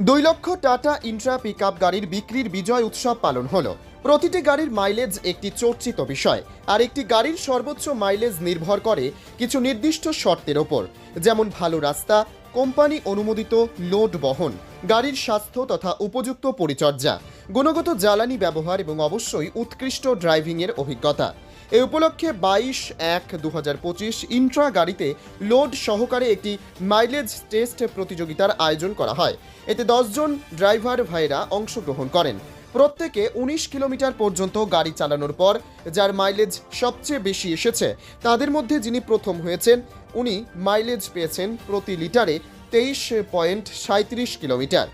দুই লক্ষ tata Intra pickup গাড়ির বিক্রির বিজয় উৎসব পালন হলো। প্রতিটি গাড়ির মাইলেজ একটি চর্চিত বিষয়, আর একটি গাড়ির সর্বোচ্চ মাইলেজ নির্ভর করে কিছু নির্দিষ্ট শর্তের ওপর। যেমন ভালো রাস্তা, কোম্পানি অনুমোদিত লোড বহন, গাড়ির স্বাস্থ্য তথা উপযুক্ত পরিচর্যা, গুণগত জ্বালানি ব্যবহার এবং অবশ্যই উৎকৃষ্ট ড্রাইভিংয়ের অভিজ্ঞতা। এ উপলক্ষে বাইশ এক দু হাজার পঁচিশ ইন্ট্রা গাড়িতে লোড সহকারে একটি মাইলেজ টেস্ট প্রতিযোগিতার আয়োজন করা হয়। এতে দশজন ড্রাইভার ভাইরা অংশগ্রহণ করেন। প্রত্যেকে উনিশ কিলোমিটার পর্যন্ত গাড়ি চালানোর পর, যার মাইলেজ সবচেয়ে বেশি এসেছে, তাদের মধ্যে যিনি প্রথম হয়েছেন, উনি মাইলেজ পেয়েছেন প্রতি লিটারে তেইশ পয়েন্ট সাঁত্রিশ কিলোমিটার।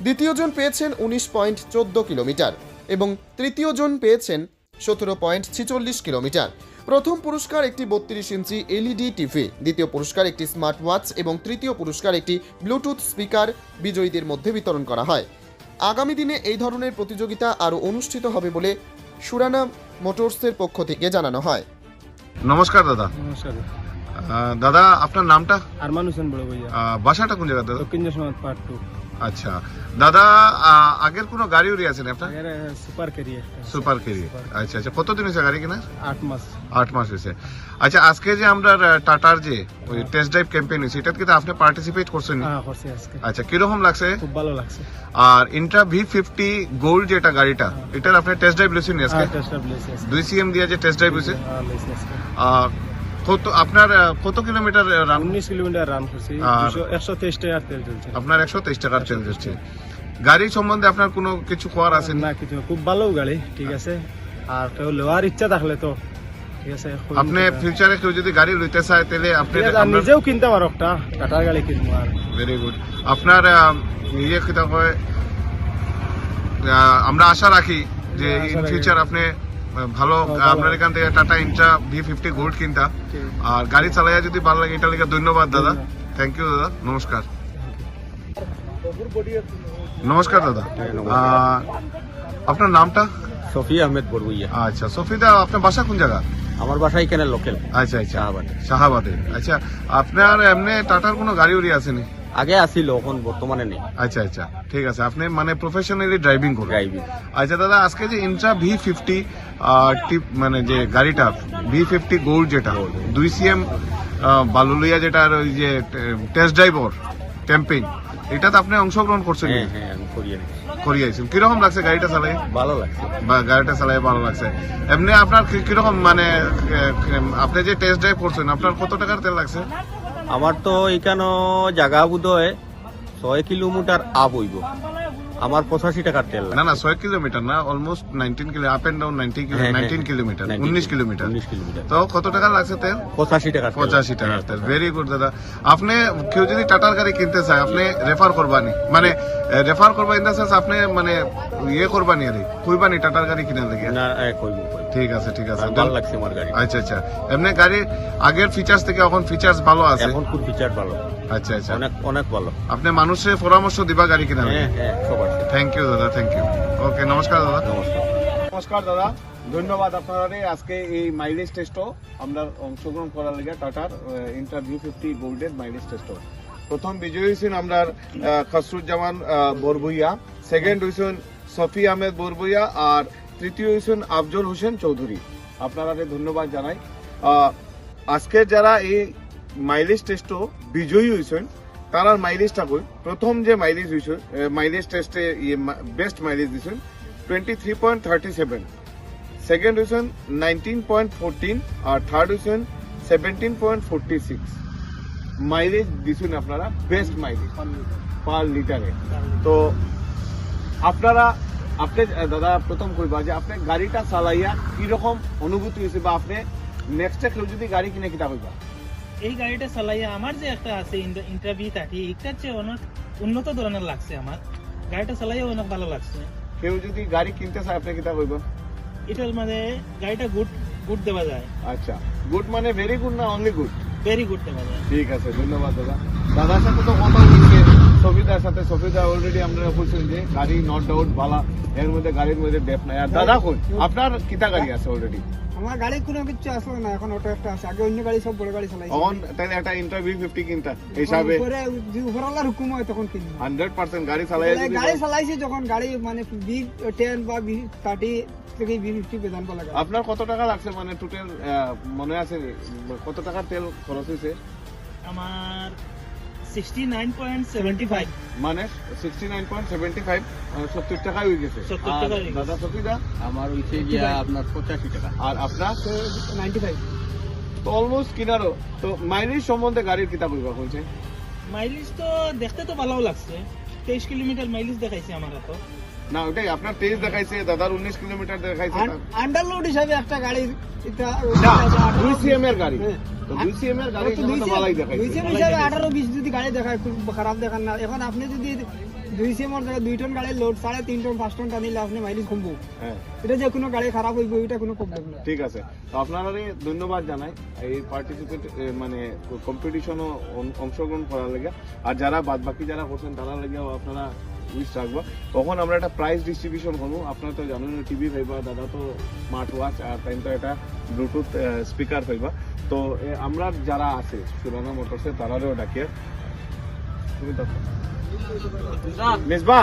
দ্বিতীয়জন পেয়েছেন উনিশ পয়েন্ট চোদ্দ কিলোমিটার এবং তৃতীয়জন পেয়েছেন সতেরো পয়েন্ট ছিচল্লিশ কিলোমিটার। প্রথম পুরস্কার একটি বত্রিশ ইঞ্চি এলইডি টিভি দ্বিতীয় পুরস্কার একটি স্মার্ট ওয়াচ এবং তৃতীয় পুরস্কার একটি ব্লুটুথ স্পিকার বিজয়ীদের মধ্যে বিতরণ করা হয়। আগামী দিনে এই ধরনের প্রতিযোগিতা আরও অনুষ্ঠিত হবে বলে সুরানা মোটরসের পক্ষ থেকে জানানো হয়। নমস্কার দাদা। নমস্কার। দাদা আপনার নামটা? আরমান হোসেন বড় ভাইয়া বাসাটা কোন জায়গা দাদা? দক্ষিণ পার্ট টু। আচ্ছা। দাদা আগের কোনো গাড়ি উড়ি আছেন আপনার? সুপার ক্যারিয়ার সুপার কেরি আচ্ছা আচ্ছা। কতদিন হয়েছে গাড়ি কিনা আট মাস। আট মাস হয়েছে। আচ্ছা আজকে যে আমরা টাটার যে ওই টেস্ট ড্রাইভ ক্যাম্পেইন হয়েছে এটাতে কিন্তু আপনি পার্টিসিপেট করছেন হ্যাঁ আচ্ছা কীরকম লাগছে? খুব ভালো লাগছে। আর ইন্ট্রা ভি ফিফটি গোল্ড যেটা গাড়িটা এটার আপনি টেস্ট ড্রাইভ লেছেন আজকে? হ্যাঁ দুই সিএম দিয়ে যে টেস্ট ড্রাইভ হয়েছে? হ্যাঁ, কত আপনার কত কিলোমিটার রান উনিশ কিলোমিটার রান করছি। একশো তেইশ টাকার তেল চলছে। আপনার একশো তেইশ টাকার চেঞ্জ হচ্ছে গাড়ি সম্বন্ধে আপনার কোনো কিছু করার আছে? না কিছু খুব ভালো গাড়ি ঠিক আছে। আর কেউ নেওয়ার ইচ্ছা থাকলে তো ঠিক আছে আপনি ফিউচারে কেউ যদি গাড়ি লইতে চায় তাহলে আপনি নিজেও কিনতে পারো একটা টাটার গাড়ি কিনবো আর। ভেরি গুড আপনার ইয়ে কিতা কয় আহ, আমরা আশা রাখি যে হ্যাঁ, ইন ফিউচার আপনি ভালো ভালো। আপনার এখান থেকে Tata Intra V fifty gold কিনতা। আর গাড়ি চালাইয়া যদি ভালো লাগে এটা লেগে ধন্যবাদ দাদা। থ্যাংক ইউ দাদা। নমস্কার। নমস্কার দাদা। আহ, আপনার নামটা? সফি আহমেদ বড়বইয়া আচ্ছা সফিদা আপনার বাসা কোন জায়গা? আমার বাসা এখানে লোকেল। আচ্ছা আচ্ছা। শাহাবাদে। শাহাবাদে। আচ্ছা আপনার এমনি টাটার কোনো গাড়ি উড়ি আসেনি আগে আসিল এখন বর্তমানে নেই। আচ্ছা আচ্ছা ঠিক আছে। আপনি মানে প্রফেশনালি ড্রাইভিং করেন ড্রাইভিং আচ্ছা দাদা আজকে যে ইন্ট্রা ভি ফিফটি টিপ মানে যে গাড়িটা ভি ফিফটি গোল্ড যেটা দুই সিএম বালুলিয়া যেটা আর ওই যে টেস্ট ড্রাইভার ক্যাম্পিং এটাতে আপনি অংশগ্রহণ করছেন হ্যাঁ হ্যাঁ করিয়েছেন। কীরকম লাগছে গাড়িটা চালাই ভালো লাগছে। বা গাড়িটা চালাই ভালো লাগছে। এমনি আপনার কীরকম মানে আপনি যে টেস্ট ড্রাইভ করছেন আপনার কত টাকার তেল লাগছে? আমার তো এখানে জায়গা বোধহয় ছয় কিলোমিটার আপ হইব। আমার পঁচাশি টাকার তেল। না না ছয় কিলোমিটার না almost nineteen kilo up and down nineteen nineteen. Kilometre 19 উনিশ কিলোমিটার। তো কত টাকা লাগছে তেল? পঁচাশি টাকা পঁচাশি টাকার তেল। ভেরি গুড দাদা। আপনি কেউ যদি টাটার গাড়ি কিনতে চায় আপনি রেফার করবানি। মানে রেফার করবা ইন দা সেন্স আপনি মানে ইয়ে করবানি আরে কইবানি টাটার গাড়ি কিনে লাগে। না কইব কইব। ঠিক আছে ঠিক আছে। ভালো লাগছে আমার গাড়ি। আচ্ছা আচ্ছা। এমনি গাড়ি আগের ফিচার্স থেকে এখন ফিচার্স ভালো আছে? এখন খুব ফিচার ভালো। আচ্ছা আচ্ছা। অনেক অনেক ভালো। আপনি মানুষের পরামর্শ দিবা গাড়ি কিনা হ্যাঁ হ্যাঁ সব থ্যাংক ইউ দাদা থ্যাংক ইউ ওকে নমস্কার দাদা। নমস্কার। নমস্কার দাদা। ধন্যবাদ আপনারা আজকে এই মাইলেজ টেস্টও আমরা অংশগ্রহণ করার লেগে টাটার ইন্টারভিউ ফিফটি গোল্ডের মাইলেজ টেস্টও প্রথম বিজয়ী হয়েছেন আমরা খসরুজ্জামান বরবইয়া সেকেন্ড হয়েছেন সফি আহমেদ বরবইয়া আর তৃতীয় হয়েছেন আফজল হোসেন চৌধুরী। আপনারা ধন্যবাদ জানাই। আজকের যারা এই মাইলেজ টেস্টও বিজয়ী হয়েছেন তারার মাইলেজটা কই প্রথম যে মাইলেজ হয়েছে মাইলেজ টেস্টে বেস্ট মাইলেজ দিয়েছেন twenty three point thirty seven second হয়েছেন নাইনটিন পয়েন্ট ফোরটিন আর থার্ড হয়েছেন seventeen point forty six mileage দিছেন আপনারা বেস্ট মাইলেজ পার লিটারে তো আপনারা আপনি দাদা প্রথম কইবা যে আপনি গাড়িটা চালাইয়া কীরকম অনুভূতি হয়েছে বা আপনি নেক্সট কেউ যদি গাড়ি কিনে কিতা কইবা? এই গাড়িটা চালাইয়া আমার যে একটা আছে ইন্টারভিউ থাকি এটার চেয়ে অনেক উন্নত ধরনের লাগছে আমার। গাড়িটা চালাইয়া অনেক ভালো লাগছে। কেউ যদি গাড়ি কিনতে চায় আপনি কিতা কইবা? এটার মানে গাড়িটা গুড গুড দেওয়া যায়। আচ্ছা গুড মানে ভেরি গুড না অনলি গুড ভেরি গুড দেওয়া যায়। ঠিক আছে ধন্যবাদ দাদা। দাদার সাথে তো কথা বলছে। সফিদার সাথে সফিদা অলরেডি আমরা বলছেন যে গাড়ি নট ডাউট ভালা এর মধ্যে গাড়ির মধ্যে নাই। আর দাদা কোন আপনার কিতা গাড়ি আছে অলরেডি আমার গাড়ি কোনো কিছু আসলো না এখন অটো একটা আছে। আগে অন্য গাড়ি সব বড় গাড়ি চালাইছি। তখন তাহলে একটা ইন্টারভিউ ফিফটি কিনতা হিসাবে। উপরে উপরওয়ালার হুকুম হয় তখন হান্ড্রেড পার্সেন্ট গাড়ি চালাই গাড়ি চালাইছি যখন গাড়ি মানে বি টেন বা বি থার্টি থেকে বি ফিফটি বেতন পালা গাড়ি আপনার কত টাকা লাগছে? মানে টোটাল মনে আছে কত টাকা তেল খরচ হয়েছে আমার মানে sixty nine point seventy five সত্তর টাকা হয়ে গেছে। 70 আর টাকা গেছে। দাদা সতীদা আমার হইছে গিয়া আপনার পঁচাশি টাকা। আর আপনার? নাইনটি ফাইভ তো অলমোস্ট কিনারও তো মাইলেজ সম্বন্ধে গাড়ির কিতাব হইবা বলছে মাইলেজ তো দেখতে তো ভালো লাগছে। তেইশ কিলোমিটার মাইলেজ দেখাইছে আমার তো না ওটাই আপনার তেইশ দেখাইছে দাদার উনিশ কিলোমিটার দেখাইছে আন্ডারলোড হিসাবে একটা না, দুই সিএম এর গাড়ি। হ্যাঁ। গাড়ি হিসাবে আঠারো বিশ যদি গাড়ি দেখায় খুব খারাপ দেখান না। এখন আপনি যদি দুই সিএমর জায়গায় দুই টন গাড়ির লোড সাড়ে তিন টন পাঁচ টন টানিলে আপনি মাইলেজ কমবো হ্যাঁ। এটা যে কোনো গাড়ি খারাপ হইব এটা কোনো প্রবলেম না। ঠিক আছে। তো আপনারা ধন্যবাদ জানাই এই পার্টিসিপেট মানে কম্পিটিশনও অংশগ্রহণ করার লেগে। আর যারা বাদ বাকি যারা করছেন তারা লেগেও আপনারা উইশ রাখবা। তখন আমরা একটা প্রাইস ডিস্ট্রিবিউশন করব। আপনারা তো জানেন টিভি পাইবা দাদা তো স্মার্ট ওয়াচ আর তাই তো এটা ব্লুটুথ স্পিকার পাইবা। তো আমরা যারা আছে সুরানা মোটরসে তারারেও ডাকিয়ে। তুমি তো মেজবা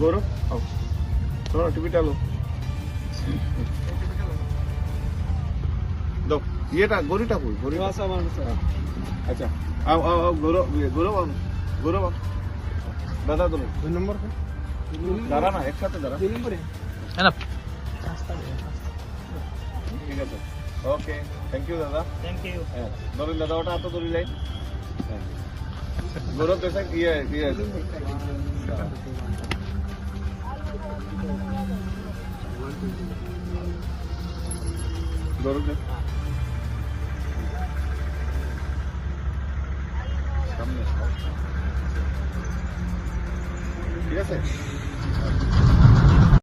গৌরব আও শোনো টিভিটা লো দাও ইয়েটা গরুটা কই গরু আছে আমার কাছে। আচ্ছা আও আও আও গৌরব ইয়ে, গৌরব আনো গৌরব আনো। দাদা তুমি দুই নম্বর দাঁড়া না একসাথে দাঁড়া দুই নম্বরে ঠিক আছে ওকে থ্যাংক ইউ দাদা থ্যাংক ইউ হ্যাঁ ধরেন দাদা ওটা হাতে ধরি লাইন হ্যাঁ গৌরব দেশা ইয়ে ইয়ে গৌরব দে সামনে ঠিক আছে